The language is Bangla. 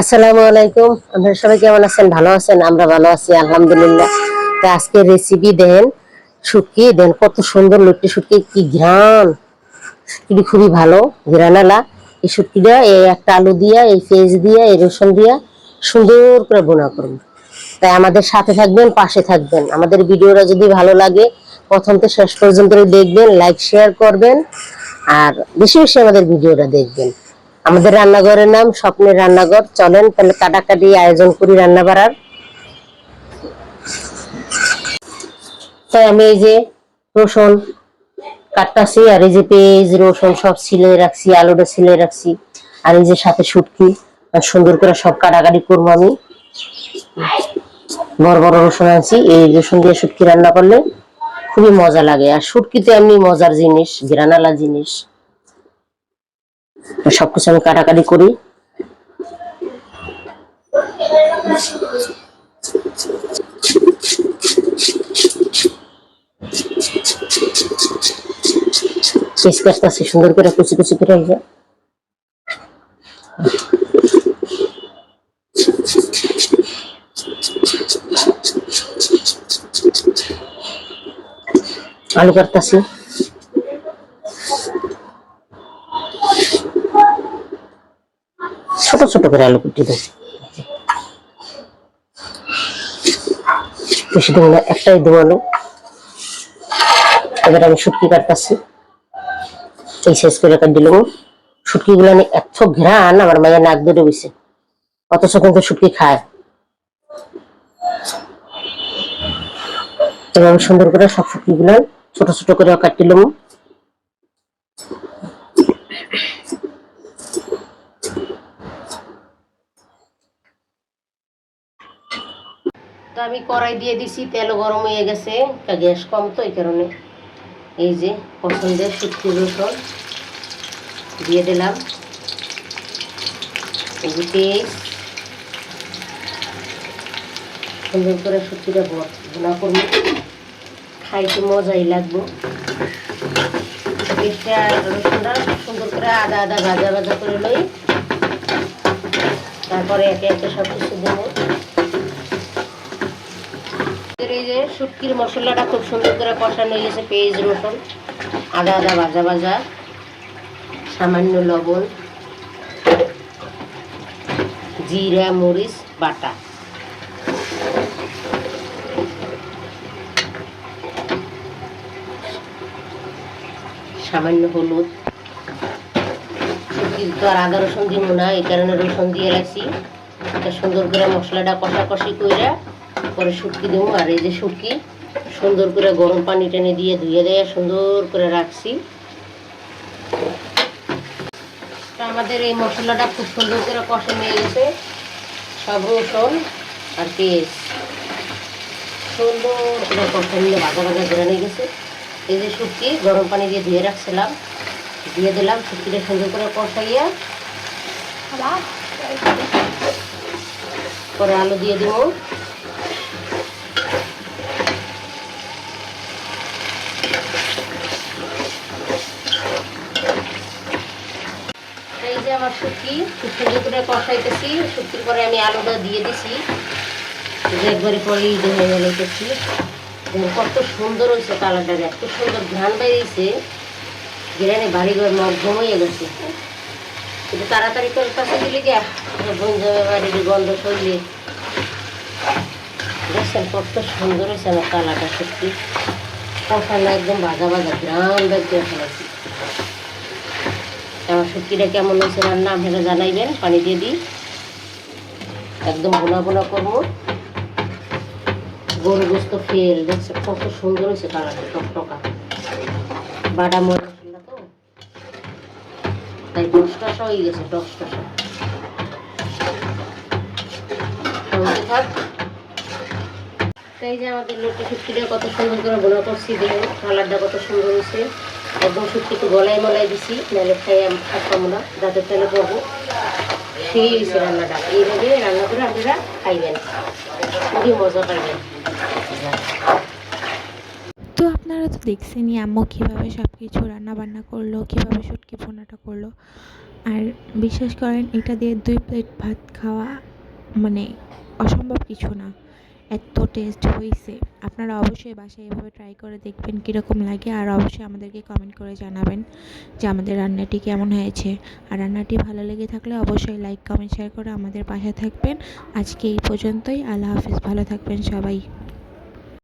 আসসালামু আলাইকুম। আপনারা সবাই কেমন আছেন? ভালো আছেন? আমরা ভালো আছি, আলহামদুলিল্লাহ। তো আজকে রেসিপি দেন শুটকি। দেন কত সুন্দর লুট্টি শুটকি, কি ঘ্রাণ! শুটকিটি খুবই ভালো ঘ্রানালা এই শুটকিটা, এই একটা আলু দিয়া, এই পেঁয়াজ দিয়া, এই রসুন দিয়া সুন্দর করে বোনা করুন। তাই আমাদের সাথে থাকবেন, পাশে থাকবেন। আমাদের ভিডিওটা যদি ভালো লাগে, প্রথম থেকে শেষ পর্যন্ত দেখবেন লাইক শেয়ার করবেন, আর বেশি বেশি আমাদের ভিডিওটা দেখবেন। আমাদের রান্নাঘরের নাম স্বপ্নের রান্নাঘর। চলেন তাহলে কাটাকাটি আয়োজন করি রান্না বাড়ার। তাই আমি এই যে রসুন কাটতাছি, আর এই যে পেঁয়াজ, রসুন সব সিলে রাখছি, আলুটা সিলে রাখছি, আর এই যে সাথে শুটকি, আর সুন্দর করে সব কাটাকাটি করব আমি। বড় বড় রসুন আনছি, এই রসুন দিয়ে শুটকি রান্না করলে খুবই মজা লাগে। আর শুটকি তো এমনি মজার জিনিস, গ্রানালা জিনিস। সবকিছু আমি কাটাকাটি করি সুন্দর করে কুচি কুচি করে এই যে। আলু কাটতেছি ছোট ছোট করে আলু কুটি একটাই দেবো আলু। এবার আমি শুটকি কাটতেছি এই শেষ করে কাট দিলাম শুটকি গুলো আমি এত ঘ্রাণ আমার মায়ের নাক ধরে বসে অথচ কিন্তু শুটকি খায়। এবার আমি সুন্দর করে সব শুটকি গুলো ছোট ছোট করে কাটিলাম তো আমি কড়াই দিয়ে দিছি, তেল গরম হয়ে গেছে গ্যাস কম তো, এই কারণে। এই যে, পছন্দের শুটকি রসুন দিয়ে দিলাম। সুন্দর করে শুটকিটা বোনা করব। খাইতে মজাই লাগবো। রসুনটা সুন্দর করে আদা আদা ভাজা ভাজা করে লই, তারপরে একে একে সব কিছু দেবো। এই যে শুটকির মশলাটা খুব সুন্দর করে কষানো গেছে, পেঁয়াজ, রসুন, আদা আদা ভাজা ভাজা, সামান্য লবণ, জিরা, মরিচ, বাটা। সামান্য হলুদ। শুটকির তো আর আদা, রসুন দিব না, এই কারণে রসুন দিয়ে রাখছি। এটা সুন্দর করে মশলাটা কষাকষি করে পরে শুটকি দেবো। আর এই যে শুটকি, সুন্দর করে গরম পানি টেনে দিয়ে ধুয়ে দেয়, সুন্দর করে রাখছি। আমাদের এই মশলাটা খুব সুন্দর করে নিয়ে গেছে। সব রসুন আর পেঁয়াজ। সুন্দর করে কষে নিয়ে ভাজা ভাজা করে নিয়ে গেছে। এই যে শুটকি, গরম পানি দিয়ে ধুয়ে রাখছিলাম। দিয়ে দিলাম শুটকিটা সুন্দর করে কষাইয়া। পরে আলু দিয়ে দিব। আমার খুব সুন্দর করে কষাইতেছি। শুটকির পরে আমি আলুটা দিয়ে দিছি। একবারে পরে ঈদ হয়ে গেলে করছি কত সুন্দর হয়েছে কালারটা এত সুন্দর ধান বেরিয়েছে। বাড়ি ঘর মধ্যম হয়ে গেছে। কিন্তু তাড়াতাড়ি তোর কাছে দিলে গিয়া বোন যাবে বাড়ির গন্ধ সরলে দেখছেন কত সুন্দর হয়েছে আমার কালারটা, সত্যি। কষানো একদম ভাজা ভাজা গ্রাম ব্যাগ ফেলেছি। শুটকিটা কেমন হয়েছে রান্না আপনারা জানাইবেন, পানি দিয়ে দিই। একদম বোনা বোনা করব। গরু গোস্ত ফেল দেখছে কত সুন্দর হয়েছে কালারটা, টকটকা। বাটা মশলা তো? তাই টস টসা হয়ে গেছে টস টসা থাক। তাই যে আমাদের লোকটি শুটকিটা কত সুন্দর করে বোনা করছি, দেখুন, কালারটা কত সুন্দর হয়েছে। একদম শুটকি একটু গলায় মলাই দিছি, নাহলে খাই আমি না দাঁতের তেলে পড়ব সেই হয়েছে রান্নাটা। এইভাবে রান্না করে আপনারা খাইবেন। খুবই মজা পাইবেন। তো আপনারা তো দেখছেনই আম্মু কীভাবে সব কিছু রান্না বান্না করল, কীভাবে শুটকি ভোনাটা করল। আর বিশ্বাস করেন, এটা দিয়ে দুই প্লেট ভাত খাওয়া মানে অসম্ভব কিছু না। এত টেস্ট হয়েছে আপনারা অবশ্যই বাসায় এভাবে ট্রাই করে দেখবেন কীরকম লাগে আর অবশ্যই আমাদেরকে কমেন্ট করে জানাবেন যে আমাদের রান্নাটি কেমন হয়েছে। আর রান্নাটি ভালো লেগে থাকলে অবশ্যই লাইক কমেন্ট শেয়ার করে আমাদের পাশে থাকবেন। আজকে এই পর্যন্তই। আল্লাহ হাফিজ। ভালো থাকবেন সবাই।